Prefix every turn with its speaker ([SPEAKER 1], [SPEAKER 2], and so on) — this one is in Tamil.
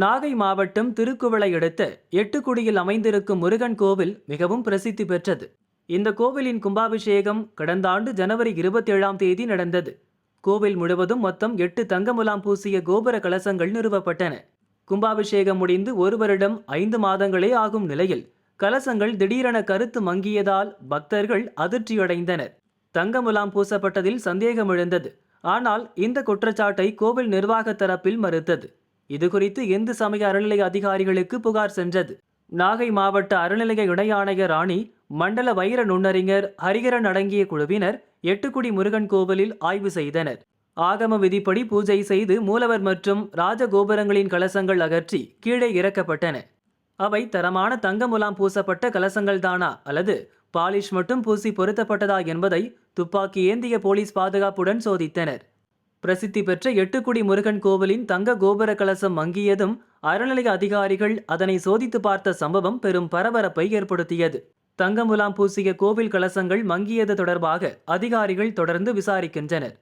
[SPEAKER 1] நாகை மாவட்டம் திருக்குவளை அடுத்த எட்டுக்குடியில் அமைந்திருக்கும் முருகன் கோவில் மிகவும் பிரசித்தி பெற்றது. இந்த கோவிலின் கும்பாபிஷேகம் கடந்த ஆண்டு ஜனவரி இருபத்தேழாம் தேதி நடந்தது. கோவில் முழுவதும் மொத்தம் எட்டு தங்கமுலாம் பூசிய கோபுர கலசங்கள் நிறுவப்பட்டன. கும்பாபிஷேகம் முடிந்து ஒரு வருடம் ஐந்து மாதங்களே ஆகும் நிலையில் கலசங்கள் திடீரென கருத்து மங்கியதால் பக்தர்கள் அதிர்ச்சியடைந்தனர். தங்கமுலாம் பூசப்பட்டதில் சந்தேகம் எழுந்தது ஆனால் இந்த குற்றச்சாட்டை கோவில் நிர்வாக தரப்பில் மறுத்தது. இதுகுறித்து இந்து சமய அறநிலைய அதிகாரிகளுக்கு புகார் சென்றது. நாகை மாவட்ட அறநிலைய இணை ஆணையர் ராணி மண்டல வைர நுண்ணறிஞர் ஹரிகரன் அடங்கிய குழுவினர் எட்டுக்குடி முருகன் கோவிலில் ஆய்வு செய்தனர். ஆகம விதிப்படி பூஜை செய்து மூலவர் மற்றும் ராஜகோபுரங்களின் கலசங்கள் அகற்றி கீழே இறக்கப்பட்டன. அவை தரமான தங்க முலாம் பூசப்பட்ட கலசங்கள் தானா அல்லது பாலிஷ் மட்டும் பூசி பொருத்தப்பட்டதா என்பதை துப்பாக்கி ஏந்திய போலீஸ் பாதுகாப்புடன் சோதித்தனர். பிரசித்தி பெற்ற எட்டுக்குடி முருகன் கோவிலின் தங்க கோபுர கலசம் மங்கியதும் அறநிலைய அதிகாரிகள் அதனை சோதித்து பார்த்த சம்பவம் பெரும் பரபரப்பை ஏற்படுத்தியது. தங்கமுலாம் பூசிய கோவில் கலசங்கள் மங்கியது தொடர்பாக அதிகாரிகள் தொடர்ந்து விசாரிக்கின்றனர்.